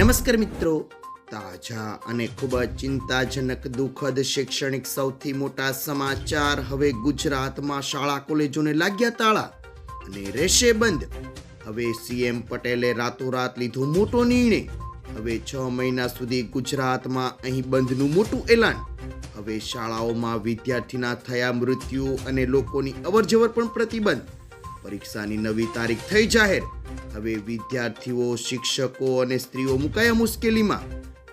નમસ્કાર મિત્રો. તાજા અને ખૂબ જ ચિંતાજનક, દુઃખદ શૈક્ષણિક સૌથી મોટા સમાચાર હવે ગુજરાતમાં શાળા કોલેજોને લાગ્યા તાળા અને રહેશે બંધ. હવે સીએમ પટેલે રાતોરાત લીધો મોટો નિર્ણય. હવે છ મહિના સુધી ગુજરાતમાં અહીં બંધનું મોટું એલાન. હવે શાળાઓમાં વિદ્યાર્થીના થયા મૃત્યુ અને લોકોની અવરજવર પણ પ્રતિબંધ. પરીક્ષાની નવી તારીખ થઈ જાહેર. હવે વિદ્યાર્થીઓ, શિક્ષકો અને સ્ત્રીઓ મુકાયા મુશ્કેલીમાં.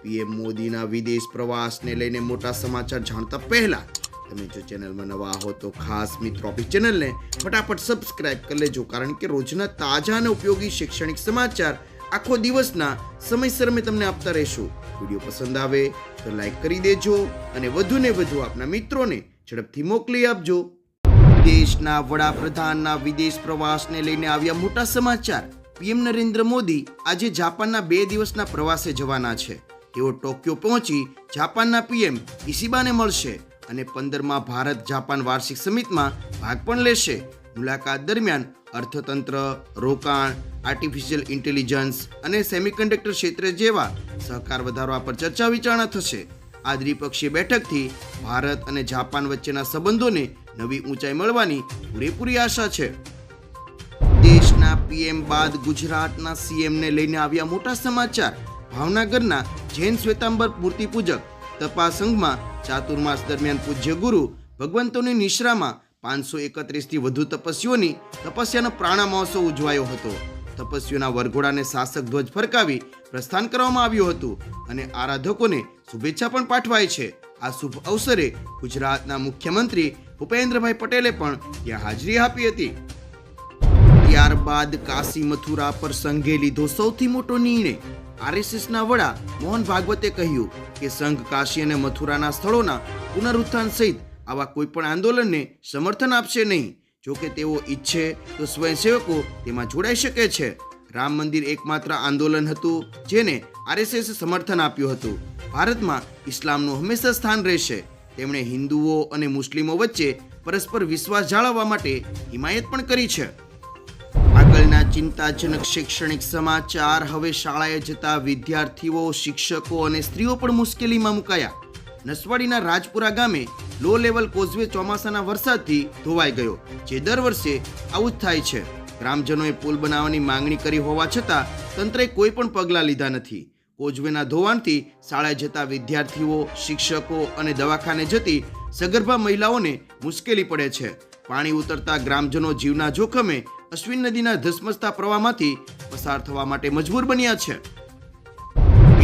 પીએમ મોદીના વિદેશ પ્રવાસને લઈને મોટા સમાચાર જાણતા પહેલા તમે જો ચેનલમાં નવા હો તો ખાસ મિત્રો આપણી ચેનલને ફટાફટ સબસ્ક્રાઇબ કરી લેજો, કારણ કે રોજના તાજા અને ઉપયોગી શૈક્ષણિક સમાચાર આખો દિવસના સમયસર અમે તમને આપતા રહીશું. વીડિયો પસંદ આવે તો લાઈક કરી દેજો અને વધુને વધુ આપના મિત્રોને ઝડપથી મોકલી આપજો. દેશના વડાપ્રધાનના વિદેશ પ્રવાસને લઈને આવ્યા મોટા સમાચાર. પીએમ નરેન્દ્ર મોદી આજે જાપાનના બે દિવસના પ્રવાસે જવાના છે. તેઓ ટોક્યો પહોંચી જાપાનના પીએમ ઇશિબાને મળશે અને પંદરમાં ભારત જાપાન વાર્ષિક સમિટમાં ભાગ પણ લેશે. મુલાકાત દરમિયાન અર્થતંત્ર, રોકાણ આર્ટિફિશિયલ ઇન્ટેલિજન્સ અને સેમિકન્ડક્ટર ક્ષેત્ર જેવા સહકાર વધારવા પર ચર્ચા વિચારણા થશે. આ દ્વિપક્ષીય બેઠકથી ભારત અને જાપાન વચ્ચેના સંબંધોને નવી ઊંચાઈ મળવાની પૂરેપૂરી આશા છે. દેશના પીએમ બાદ ગુજરાતના સીએમને લઈને આવ્યા મોટા સમાચાર. ભાવનગરના જૈન શ્વેતાંબર મૂર્તિ પૂજક તપાસ ચાતુર્માસ દરમિયાન પૂજ્ય ગુરુ ભગવંતોની નિશ્રામાં પાંચસો એકત્રીસથી વધુ તપસ્વીઓની તપસ્યાનો પ્રાણા મહોત્સવ ઉજવાયો હતો. તપસ્વીઓના વરઘોડાને શાસક ધ્વજ ફરકાવી પ્રસ્થાન કરવામાં આવ્યું હતું અને આરાધકોને શુભેચ્છા પણ પાઠવાય છે. આ શુભ અવસરે ગુજરાતના મુખ્યમંત્રી ભૂપેન્દ્રભાઈ પટેલે પણ ત્યાં હાજરી આપી હતી. ત્યારબાદ કાશી મથુરા પર સંઘે લીધો સૌથી મોટો નિર્ણય. આરએસએસના વડા મોહન ભાગવતે કહ્યું કે સંઘ કાશી અને મથુરાના સ્થળોના પુનરુત્થાન સહિત આવા કોઈપણ આંદોલનને સમર્થન આપશે નહીં. જો કે તેઓ ઈચ્છે તો સ્વયંસેવકો તેમાં જોડાઈ શકે છે. રામ મંદિર એકમાત્ર આંદોલન હતું જેને આરએસએસ સમર્થન આપ્યું હતું. ભારતમાં ઇસ્લામનું હંમેશા સ્થાન રહેશે. તેમણે હિન્દુઓ અને મુસ્લિમો વચ્ચે પરસ્પર વિશ્વાસ જાળવવા માટે હિમાયત પણ કરી છે. ચિંતાજનક શૈક્ષણિક સમાચાર. હવે શાળાએ જતા વિદ્યાર્થીઓ, શિક્ષકો અને સ્ત્રીઓ પણ મુશ્કેલીમાં મુકાયા. નસવાડીના રાજપુરા ગામે લો લેવલ કોઝવે ચોમાસાના વરસાદથી ધોવાઈ ગયો, જે દર વર્ષે આવું જ થાય છે. ગ્રામજનોએ પુલ બનાવવાની માંગણી કરી હોવા છતાં તંત્રે કોઈ પણ પગલાં લીધા નથી. કોઝવેના ધોવાણથી શાળાએ જતા વિદ્યાર્થીઓ, શિક્ષકો અને દવાખાને જતી સગર્ભા મહિલાઓને મુશ્કેલી પડે છે. પાણી ઉતરતા ગ્રામજનો જીવના જોખમે અશ્વિન નદીના ધસમસતા પ્રવાહમાંથી પસાર થવા માટે મજબૂર બન્યા છે.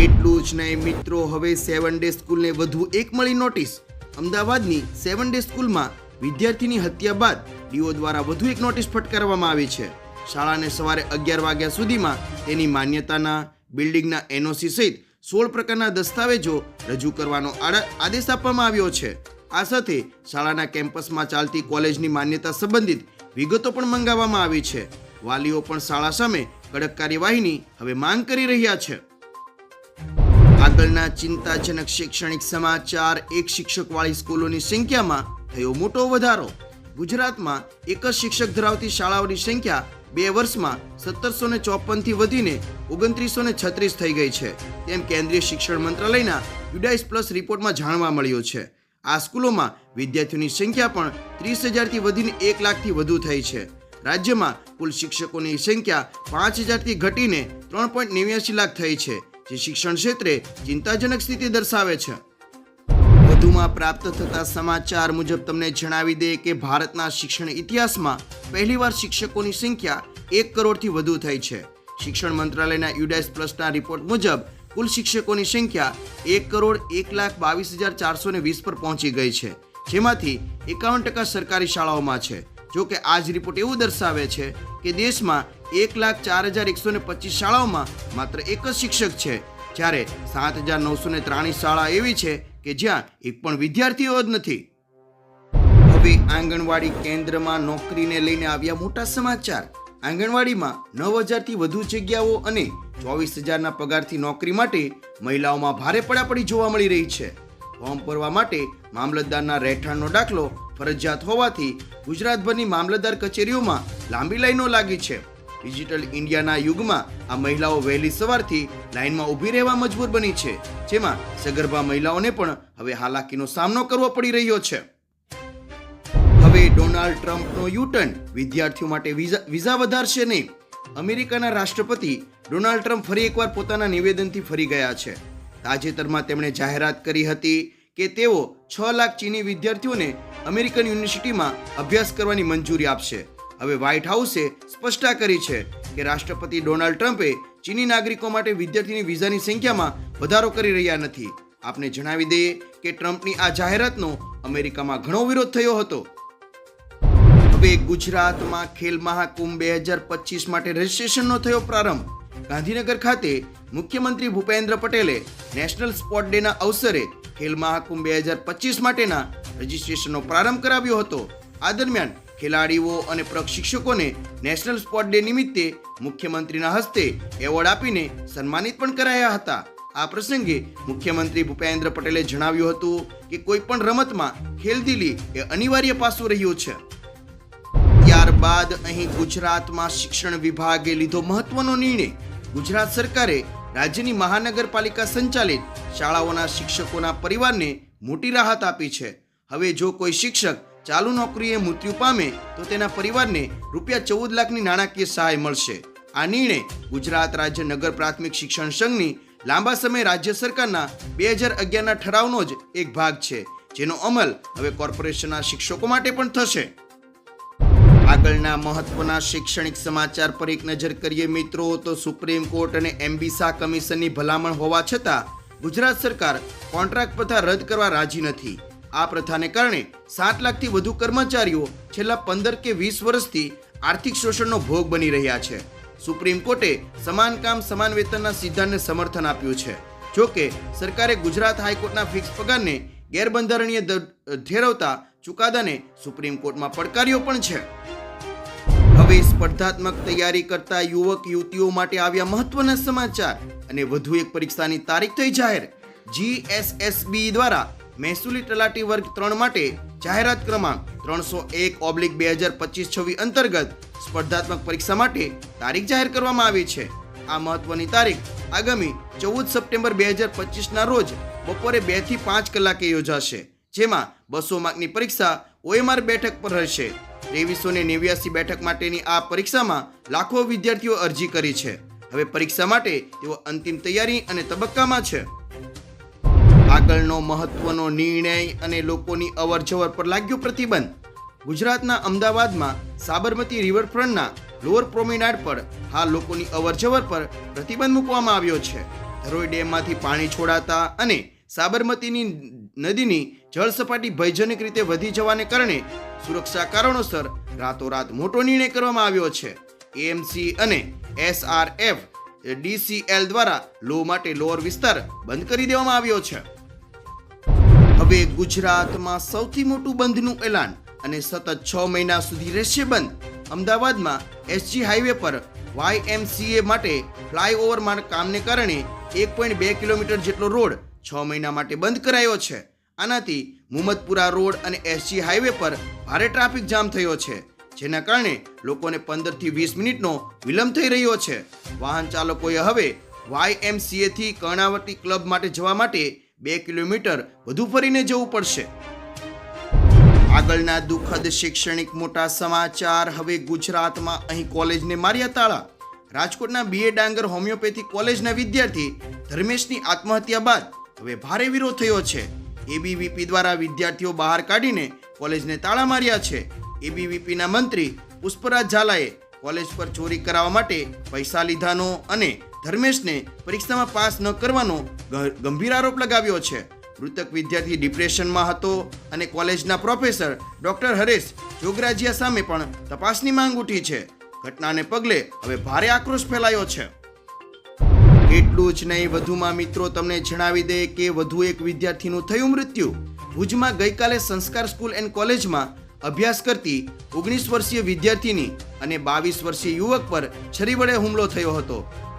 એટલું જ નહીં મિત્રો, હવે સેવન ડે સ્કૂલને વધુ એક મળી નોટિસ અમદાવાદની સેવન ડે સ્કૂલમાં વિદ્યાર્થીની હત્યા બાદ ડીઓ દ્વારા વધુ એક નોટિસ ફટકારવામાં આવી છે. શાળાને સવારે અગિયાર વાગ્યા સુધીમાં તેની માન્યતાના, બિલ્ડિંગના એનઓસી સહિત સોળ પ્રકારના દસ્તાવેજો રજૂ કરવાનો આદેશ આપવામાં આવ્યો છે. આ સાથે શાળાના કેમ્પસમાં ચાલતી કોલેજની માન્યતા સંબંધિત વિગતો પણ મંગાવવામાં આવી છે. વાલીઓ પણ શાળા સામે કડક કાર્યવાહીની હવે માંગ કરી રહ્યા છે. આગળના ચિંતાજનક શૈક્ષણિક સમાચાર, એક શિક્ષકવાળી સ્કૂલોની સંખ્યામાં થયો મોટો વધારો. ગુજરાતમાં એક જ શિક્ષક ધરાવતી શાળાઓની સંખ્યા બે વર્ષમાં સત્તરસો ને ચોપનથી વધીને ઓગણત્રીસો ને છત્રીસ થઈ ગઈ છે. તેમ કેન્દ્રીય શિક્ષણ મંત્રાલયના યુડાઇસ પ્લસ રિપોર્ટમાં જાણવા મળ્યું છે. આ સ્કૂલોમાં વિદ્યાર્થીઓની સંખ્યા પણ ત્રીસ હજારથી વધીને એક લાખથી વધુ થઈ છે. રાજ્યમાં કુલ શિક્ષકોની સંખ્યા પાંચ હજારથી ઘટીને ત્રણ પોઈન્ટ નેવ્યાસી લાખ થઈ છે, જે શિક્ષણ ક્ષેત્રે ચિંતાજનક સ્થિતિ દર્શાવે છે. વધુમાં પ્રાપ્ત થતા સમાચાર મુજબ તમને જણાવી દે કે ભારતના શિક્ષણ ઇતિહાસમાં પહેલીવાર શિક્ષકોની સંખ્યા એક કરોડથી વધુ થઈ છે. શિક્ષણ મંત્રાલયના યુડાઇસ પ્લસના રિપોર્ટ મુજબ કુલ શિક્ષકોની સંખ્યા એક કરોડ એક લાખ બાવીસ હજાર ચારસો ને વીસ પર પહોંચી ગઈ છે. જેમાંથી એકાવન ટકા સરકારી શાળાઓમાં છે. જો કે આ જ રિપોર્ટ એવું દર્શાવે છે કે દેશમાં એક લાખ ચાર હજાર એકસો ને પચીસ શાળાઓમાં માત્ર એક જ શિક્ષક છે. જ્યારે સાત હજાર નવસો ને ત્રાણીસ શાળા એવી છે કે જ્યાં એક પણ વિદ્યાર્થીઓ જ નથી. હવે આંગણવાડી કેન્દ્રમાં નોકરીને લઈને આવ્યા મોટા સમાચાર. આંગણવાડીમાં નવ હજારથી વધુ જગ્યાઓ અને ચોવીસ હજારના પગારથી નોકરી માટે મહિલાઓમાં ભારે પડાપડી જોવા મળી રહી છે. ફોર્મ ભરવા માટે મામલતદારના રહેઠાણનો દાખલો ફરજિયાત હોવાથી ગુજરાતભરની મામલતદાર કચેરીઓમાં લાંબી લાઈનો લાગી છે. ડિજિટલ ઇન્ડિયાના યુગમાં આ મહિલાઓ વહેલી સવારથી લાઇનમાં ઊભી રહેવા મજબૂર બની છે, જેમાં સગર્ભા મહિલાઓને પણ હવે હાલાકીનો સામનો કરવો પડી રહ્યો છે. ડોનાલ્ડ ટ્રમ્પનો યુટર્ન. વિદ્યાર્થીઓ માટે વિઝા વિઝા વધારશે નહીં. અમેરિકાના રાષ્ટ્રપતિ ડોનાલ્ડ ટ્રમ્પ ફરી એકવાર પોતાના નિવેદનથી ફરી ગયા છે. તાજેતરમાં તેમણે જાહેરાત કરી હતી કે તેઓ છ લાખ ચીની વિદ્યાર્થીઓને અમેરિકન યુનિવર્સિટીમાં અભ્યાસ કરવાની મંજૂરી આપશે. હવે વ્હાઇટ હાઉસે સ્પષ્ટતા કરી છે કે રાષ્ટ્રપતિ ડોનાલ્ડ ટ્રમ્પે ચીની નાગરિકો માટે વિદ્યાર્થીની વિઝાની સંખ્યામાં વધારો કરી રહ્યા નથી. આપને જણાવી દઈએ કે ટ્રમ્પની આ જાહેરાતનો અમેરિકામાં ઘણો વિરોધ થયો હતો. હવે ગુજરાતમાં ખેલ મહાકુંભ બે હજાર પચીસ માટે રજિસ્ટ્રેશનનો થયો પ્રારંભ. ગાંધીનગર ખાતે મુખ્યમંત્રી ભૂપેન્દ્ર પટેલે નેશનલ સ્પોર્ટ ડેના અવસરે ખેલ મહાકુંભ બે હજાર પચીસ માટેના રજિસ્ટ્રેશનનો પ્રારંભ કરાવ્યો હતો. આ દરમિયાન ખેલાડીઓ અને પ્રશિક્ષકોને નેશનલ સ્પોર્ટ ડે નિમિત્તે મુખ્યમંત્રીના હસ્તે એવોર્ડ આપીને સન્માનિત પણ કરાયા હતા. આ પ્રસંગે મુખ્યમંત્રી ભૂપેન્દ્ર પટેલે જણાવ્યું હતું કે કોઈપણ રમતમાં ખેલદિલી એ અનિવાર્ય પાસું રહ્યું છે. ત્યારબાદ અહીં ગુજરાતમાં શિક્ષણ વિભાગે લીધો મહત્વનો નિર્ણય. ગુજરાત સરકારે રાજ્યની મહાનગરપાલિકા સંચાલિત શાળાઓના શિક્ષકોના પરિવારને મોટી રાહત આપી છે. હવે જો કોઈ શિક્ષક ચાલુ નોકરીએ મૃત્યુ પામે, તો તેના પરિવારને રૂપિયા ચૌદ લાખની નાણાકીય સહાય મળશે. આ નિર્ણય ગુજરાત રાજ્ય નગર પ્રાથમિક શિક્ષણ સંઘની લાંબા સમય રાજ્ય સરકારના બે હજાર અગિયારના ઠરાવનો જ એક ભાગ છે, જેનો અમલ હવે કોર્પોરેશનના શિક્ષકો માટે પણ થશે. આગળના મહત્વના શૈક્ષણિક સમાચાર પર એક નજર કરીએ મિત્રો, તો સુપ્રીમ કોર્ટ અને એમ્બિસા કમિશનની ભલામણ હોવા છતાં ગુજરાત સરકાર કોન્ટ્રાક્ટ પ્રથા રદ કરવા રાજી નથી. આ પ્રથાને કારણે સાત લાખથી વધુ કર્મચારીઓ છેલ્લા પંદર કે વીસ વર્ષથી આર્થિક શોષણનો ભોગ બની રહ્યા છે. સુપ્રીમ કોર્ટે સમાન કામ, સમાન વેતનના સિદ્ધાંતને સમર્થન આપ્યું છે. જોકે સરકારે ગુજરાત હાઈકોર્ટના ફિક્સ પગારને ગેરબંધારણીય ઠેરવતા ચુકાદાને સુપ્રીમ કોર્ટમાં પડકાર્યો પણ છે. હવે સ્પર્ધાત્મક તૈયારી કરતા યુવક, યુવતીઓ માટે આવ્યા મહત્વના સમાચાર અને વધુ એક પરીક્ષાની તારીખ થઈ જાહેર. જીએસએસબી દ્વારા મહેસૂલી તલાટી વર્ગ ત્રણ માટે જાહેરાત ક્રમાંક ત્રણસો એક ઓબ્લિક બે હજાર પચીસ છવ્વીસ અંતર્ગત સ્પર્ધાત્મક પરીક્ષા માટે તારીખ જાહેર કરવામાં આવી છે. આ મહત્વની તારીખ આગામી ચૌદ સપ્ટેમ્બર બે હજાર પચીસના રોજ બપોરે બેથી પાંચ કલાકે યોજાશે, જેમાં બસો માર્કની પરીક્ષા ઓએમઆર બેઠક પર રહેશે. ત્રેવીસો ને નેવ્યાસી બેઠક માટેની આ પરીક્ષામાં લાખો વિદ્યાર્થીઓ અરજી કરી છે. હવે પરીક્ષા માટે તેઓ અંતિમ તૈયારી અને તબક્કામાં છે. આગળનો મહત્વનો નિર્ણય અને લોકોની અવરજવર પર લાગ્યો પ્રતિબંધ. ગુજરાતના અમદાવાદમાં સાબરમતી રિવરફ્રન્ટના લોઅર પ્રોમિનાડ પર હાલ લોકોની અવરજવર પર પ્રતિબંધ મૂકવામાં આવ્યો છે. ધરોઈ ડેમમાંથી પાણી છોડાતા અને સાબરમતીની નદીની જળ સપાટી ભયજનક રીતે વધી જવાને કારણે સુરક્ષા કારણોસર રાતોરાત મોટો નિર્ણય કરવામાં આવ્યો છે. એએમસી અને એસઆરએફ ડીસીએલ દ્વારા લો માટે લોઅર વિસ્તાર બંધ કરી દેવામાં આવ્યો છે. હવે ગુજરાતમાં સૌથી મોટું બંધનું એલાન અને સતત છ મહિના સુધી રહેશે બંધ, અમદાવાદમાં એસજી હાઈવે પર વાયએમસીએ માટે ફ્લાયઓવર કામને કારણે એક પોઈન્ટ બે કિલોમીટર જેટલો રોડ છ મહિના માટે બંધ કરાયો છે. આનાથી મુમદપુરા રોડ અને એસજી હાઈવે પર ભારે ટ્રાફિક જામ થયો છે, જેના કારણે લોકોને પંદરથી વીસ મિનિટનો વિલંબ થઈ રહ્યો છે. વાહન ચાલકોએ હવે વાયએમસીએ થી કર્ણાવતી ક્લબ માટે જવા માટે બે કિલોમીટર વધુ ફરીને જવું પડશે. આગળના દુઃખદ શૈક્ષણિક મોટા સમાચાર હવે ગુજરાતમાં અહીં કોલેજને માર્યા તાળા. રાજકોટના બીએ ડાંગર હોમિયોપેથી કોલેજના વિદ્યાર્થી ધર્મેશની આત્મહત્યા બાદ હવે ભારે વિરોધ થયો છે. એબીવીપી દ્વારા વિદ્યાર્થીઓ બહાર કાઢીને કોલેજને તાળા માર્યા છે. એબીવીપીના મંત્રી પુષ્પરાજ ઝાલાએ કોલેજ પર ચોરી કરાવવા માટે પૈસા લીધાનો અને ધર્મેશને પરીક્ષામાં પાસ ન કરવાનો ગંભીર આરોપ લગાવ્યો છે. મૃતક વિદ્યાર્થી ડિપ્રેશનમાં હતો અને કોલેજના પ્રોફેસર ડોક્ટર હરેશ જોગરાજીયા સામે પણ તપાસની માંગ ઉઠી છે. ઘટનાને પગલે હવે ભારે આક્રોશ ફેલાયો છે. એટલું જ નહીં, વધુમાં મિત્રો તમને જણાવી દે કે વધુ એક વિદ્યાર્થીનું થયું મૃત્યુ. ભુજમાં ગઈકાલે સંસ્કાર સ્કૂલ એન્ડ કોલેજમાં અભ્યાસ કરતી ઓગણીસ વર્ષીય વિદ્યાર્થીની અને બાવીસ વર્ષીય યુવક પર છરી વડે હુમલો થયો હતો.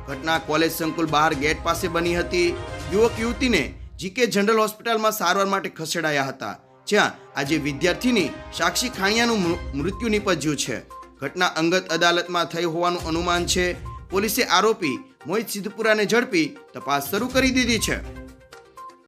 ઘટના કોલેજ સંકુલ બહાર ગેટ પાસે બની હતી. યુવક યુવતીને જીકે જનરલ હોસ્પિટલમાં સારવાર માટે ખસેડાયા હતા, જ્યાં આજે વિદ્યાર્થીની સાક્ષી ખાણિયાનું મૃત્યુ નિપજ્યું છે. ઘટના અંગત અદાલતમાં થઈ હોવાનું અનુમાન છે. પોલીસે આરોપી મોહિત સિદ્ધપુરાને ઝડપી તપાસ શરૂ કરી દીધી છે.